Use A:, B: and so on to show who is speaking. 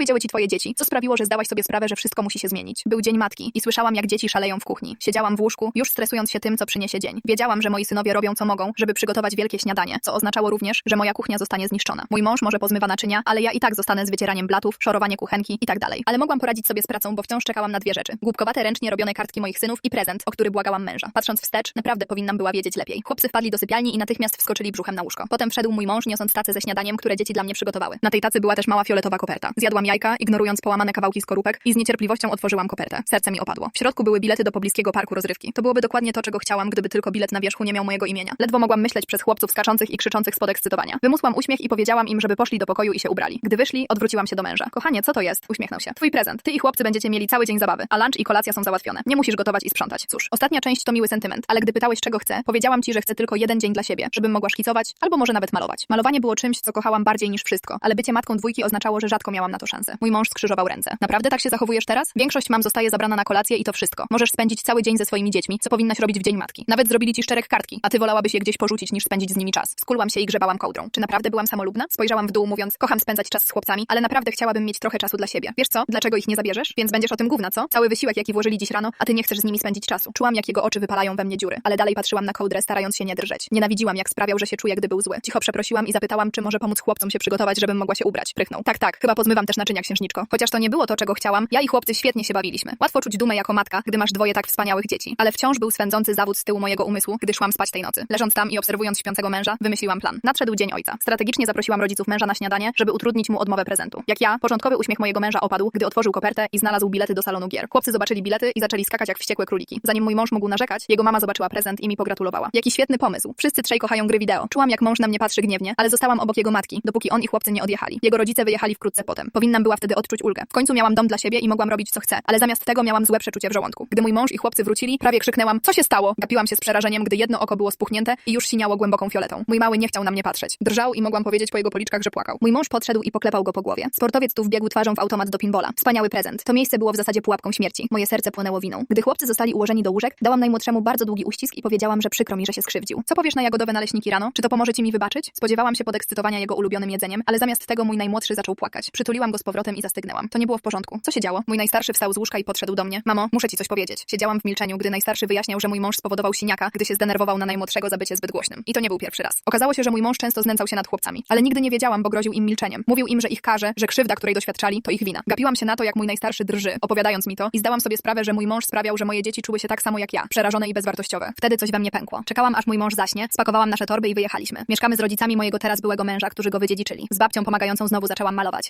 A: powiedziały ci twoje dzieci? Co sprawiło, że zdałaś sobie sprawę, że wszystko musi się zmienić? Był dzień matki i słyszałam, jak dzieci szaleją w kuchni. Siedziałam w łóżku, już stresując się tym, co przyniesie dzień. Wiedziałam, że moi synowie robią co mogą, żeby przygotować wielkie śniadanie, co oznaczało również, że moja kuchnia zostanie zniszczona. Mój mąż może pozmywa naczynia, ale ja i tak zostanę z wycieraniem blatów, szorowanie kuchenki i tak dalej. Ale mogłam poradzić sobie z pracą, bo wciąż czekałam na dwie rzeczy. Głupkowate ręcznie robione kartki moich synów i prezent, o który błagałam męża. Patrząc wstecz, naprawdę powinnam była wiedzieć lepiej. Chłopcy wpadli do sypialni i natychmiast wskoczyli brzuchem na łóżko. Potem wszedł mój mąż, niosąc tacę ze śniadaniem, które dzieci dla mnie przygotowały. Na tej tacy była też mała fioletowa koperta. Zjadłam jajka, ignorując połamane kawałki skorupek i z niecierpliwością otworzyłam kopertę. Serce mi opadło. W środku były bilety do pobliskiego parku rozrywki. To byłoby dokładnie to, czego chciałam, gdyby tylko bilet na wierzchu nie miał mojego imienia. Ledwo mogłam myśleć przez chłopców skaczących i krzyczących z podekscytowania. Wymusłam uśmiech i powiedziałam im, żeby poszli do pokoju i się ubrali. Gdy wyszli, odwróciłam się do męża. Kochanie, co to jest? Uśmiechnął się. Twój prezent. Ty i chłopcy będziecie mieli cały dzień zabawy, a lunch i kolacja są załatwione. Nie musisz gotować i sprzątać. Cóż, ostatnia część to miły sentyment, ale gdy pytałeś, czego chcę, powiedziałam ci, że chcę tylko jeden dzień dla siebie, żebym mogła szkicować, albo może nawet malować. Malowanie było czymś, co kochałam bardziej niż wszystko, ale bycie matką dwójki oznaczało, że rzadko miałam na to szansę. Mój mąż skrzyżował ręce. Naprawdę tak się zachowujesz teraz? Większość mam zostaje zabrana na kolację i to wszystko. Możesz spędzić cały dzień ze swoimi dziećmi, co powinnaś robić w dzień matki. Nawet zrobili ci szczerek kartki, a ty wolałabyś je gdzieś porzucić niż spędzić z nimi czas. Skulłam się i grzebałam kołdrą. Czy naprawdę byłam samolubna? Spojrzałam w dół mówiąc, kocham spędzać czas z chłopcami, ale naprawdę chciałabym mieć trochę czasu dla siebie. Wiesz co? Dlaczego ich nie zabierzesz? Więc będziesz o tym gówna, co? Cały wysiłek, jaki włożyli dziś rano, a ty nie chcesz z nimi spędzić czasu. Czułam, jak jego oczy wypalają we mnie dziury, ale dalej patrzyłam na kołdrę, starając się nie drżeć. Nienawidziłam, jak sprawiał, że się czuję, gdy był zły. Cicho przeprosiłam i zapytałam, czy może pomóc chłopcom się przygotować, żebym mogła się ubrać. Prychnął. Tak, tak, chyba pozmywam też naczynia księżniczko. Chociaż to nie było to, czego chciałam, ja i chłopcy świetnie się bawiliśmy. Łatwo czuć dumę jako matka, gdy masz dwoje tak wspaniałych dzieci. Ale wciąż był swędzący zawód z tyłu mojego umysłu, gdy szłam spać tej nocy. Leżąc tam i obserwując śpiącego męża, wymyśliłam plan. Nadszedł dzień ojca. Strategicznie zaprosiłam rodziców męża na śniadanie, żeby utrudnić mu odmowę prezentu. Jak ja, początkowy uśmiech mojego męża opadł, gdy otworzył kopertę i znalazł bilety do salonu gier. Chłopcy zobaczyli bilety i zaczęli skakać jak wściekłe króliki. Zanim mój mąż mógł narzekać, jego mama zobaczyła prezent i mi pogratulowała. Jaki świetny pomysł. Wszyscy trzej kochają gry wideo. Czułam, jak mąż na mnie patrzy gniewnie, ale zostałam obok jego matki, dopóki on i chłopcy nie odjechali. Jego rodzice wyjechali wkrótce potem. Była wtedy odczuć ulgę. W końcu miałam dom dla siebie i mogłam robić co chcę, ale zamiast tego miałam złe przeczucie w żołądku. Gdy mój mąż i chłopcy wrócili, prawie krzyknęłam: Co się stało? Gapiłam się z przerażeniem, gdy jedno oko było spuchnięte i już siniało głęboką fioletą. Mój mały nie chciał na mnie patrzeć. Drżał i mogłam powiedzieć po jego policzkach, że płakał. Mój mąż podszedł i poklepał go po głowie. Sportowiec tu wbiegł twarzą w automat do pinbola. Wspaniały prezent. To miejsce było w zasadzie pułapką śmierci. Moje serce płonęło winą. Gdy chłopcy zostali ułożeni do łóżek, dałam najmłodszemu bardzo długi uścisk i powiedziałam, że przykro mi, że się skrzywdził. Co powiesz na jagodowe naleśniki rano? Czy to pomoże ci mi wybaczyć? Spodziewałam się podekscytowania jego ulubionym jedzeniem, ale zamiast tego mój najmłodszy zaczął płakać. Przytuliłam go z powrotem i zastygnęłam. To nie było w porządku. Co się działo? Mój najstarszy wstał z łóżka i podszedł do mnie. Mamo, muszę ci coś powiedzieć. Siedziałam w milczeniu, gdy najstarszy wyjaśniał, że mój mąż spowodował siniaka, gdy się zdenerwował na najmłodszego za bycie zbyt głośnym. I to nie był pierwszy raz. Okazało się, że mój mąż często znęcał się nad chłopcami, ale nigdy nie wiedziałam, bo groził im milczeniem. Mówił im, że ich karze, że krzywda, której doświadczali, to ich wina. Gapiłam się na to, jak mój najstarszy drży, opowiadając mi to, i zdałam sobie sprawę, że mój mąż sprawiał, że moje dzieci czuły się tak samo jak ja, przerażone i bezwartościowe. Wtedy coś we mnie pękło. Czekałam, aż mój mąż zaśnie, spakowałam nasze torby i wyjechaliśmy. Mieszkamy z rodzicami mojego teraz byłego męża, którzy go wydziedziczyli. Z babcią pomagającą znowu zaczęłam malować.